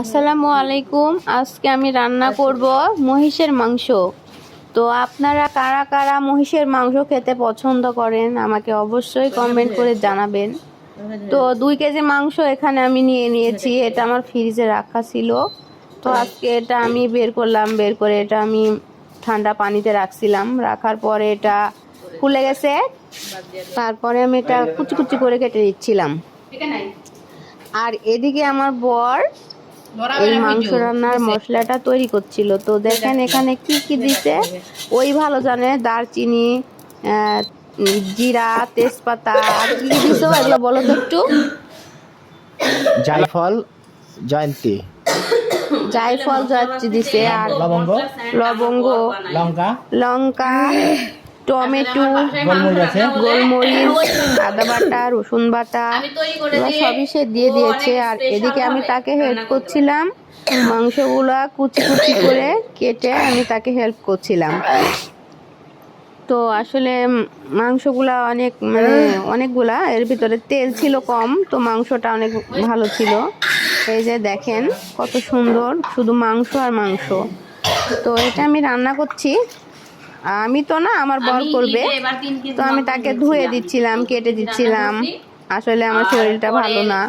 আসসালামু আলাইকুম। আজকে আমি রান্না করব মহিষের মাংস। তো আপনারা কারা কারা মহিষের মাংস খেতে পছন্দ করেন, আমাকে অবশ্যই কমেন্ট করে জানাবেন। তো দুই কেজি মাংস এখানে আমি নিয়ে নিয়েছি, এটা আমার ফ্রিজে রাখা ছিল। তো আজকে এটা আমি বের করলাম, বের করে এটা আমি ঠান্ডা পানিতে রাখছিলাম। রাখার পরে এটা খুলে গেছে। তারপরে আমি এটা কুচি কুচি করে কেটে দিচ্ছিলাম আর এদিকে আমার বর এই মাংস রান্নার মশলাটা তৈরি করছিল। তো দেখেন এখানে কি কি দিছে? ওই ভালো জানে দারচিনি জিরা তেজপাতা আর কি কি দিছো এগুলো বলো তো একটু। জায়ফল জয়ন্তী। জায়ফল জয়ন্তী দিছে আর লবঙ্গ। লবঙ্গ। লঙ্কা। লঙ্কা। টমেটো গোলমরিচ আছে? আদা বাটা রসুন বাটা এগুলো সবই সে দিয়ে দিয়েছে। আর এদিকে আমি তাকে হেল্প করছিলাম। মাংসগুলা কুচি কুচি করে কেটে আমি তাকে হেল্প করছিলাম। তো আসলে মাংসগুলা অনেক মানে অনেকগুলা এর ভিতরে তেল ছিল কম তো মাংসটা অনেক ভালো ছিল। এই যে দেখেন কত সুন্দর শুধু মাংস আর মাংস। তো এটা আমি রান্না করছি। আমি তো না আমার বর করবে। তো আমি তাকে ধুয়ে দিচ্ছিলাম কেটে দিচ্ছিলাম। আসলে আমার শরীরটা ভালো না।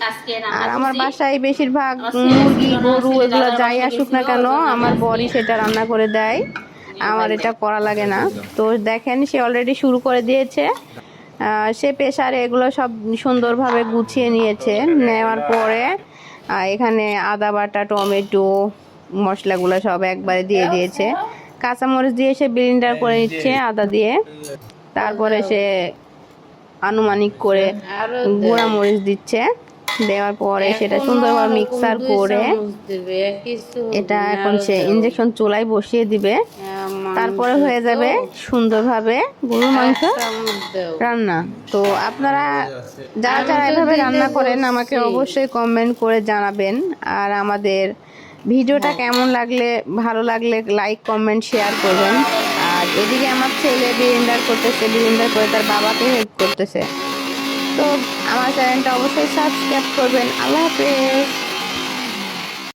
আর আমার বাসায় বেশিরভাগ মুরগি গরু এগুলো যাই আসুক না কেন আমার বরই সেটা রান্না করে দেয়। আমার এটা করা লাগে না। তো দেখেন সে অলরেডি শুরু করে দিয়েছে। সে প্রেশারে এগুলো সব সুন্দরভাবে গুছিয়ে নিয়েছে। নেওয়ার পরে এখানে আদা বাটা টমেটো মশলাগুলো সব একবারে দিয়ে দিয়েছে। কাঁচামরিচ দিয়ে সে ব্লিন্ডার করে নিচ্ছে আদা দিয়ে। তারপরে সে আনুমানিক করে গুঁড়া মরিচ দিচ্ছে। দেওয়ার পরে সেটা সুন্দরভাবে মিক্সার করে এটা এখন সে ইঞ্জেকশন চুলায় বসিয়ে দিবে। তারপরে হয়ে যাবে সুন্দরভাবে গরুর মাংস রান্না। তো আপনারা যারা যারা এভাবে রান্না করেন আমাকে অবশ্যই কমেন্ট করে জানাবেন। আর আমাদের ভিডিওটা কেমন লাগলে ভালো লাগলে লাইক কমেন্ট শেয়ার করবেন। আর এদিকে আমার ছেলে বিরিন্ডার করতেছে বিরিন্ডার করে তার বাবাকে হেল্প করতেছে। তো আমার চ্যানেলটা অবশ্যই সাবস্ক্রাইব করবেন। আল্লাহ হাফেজ।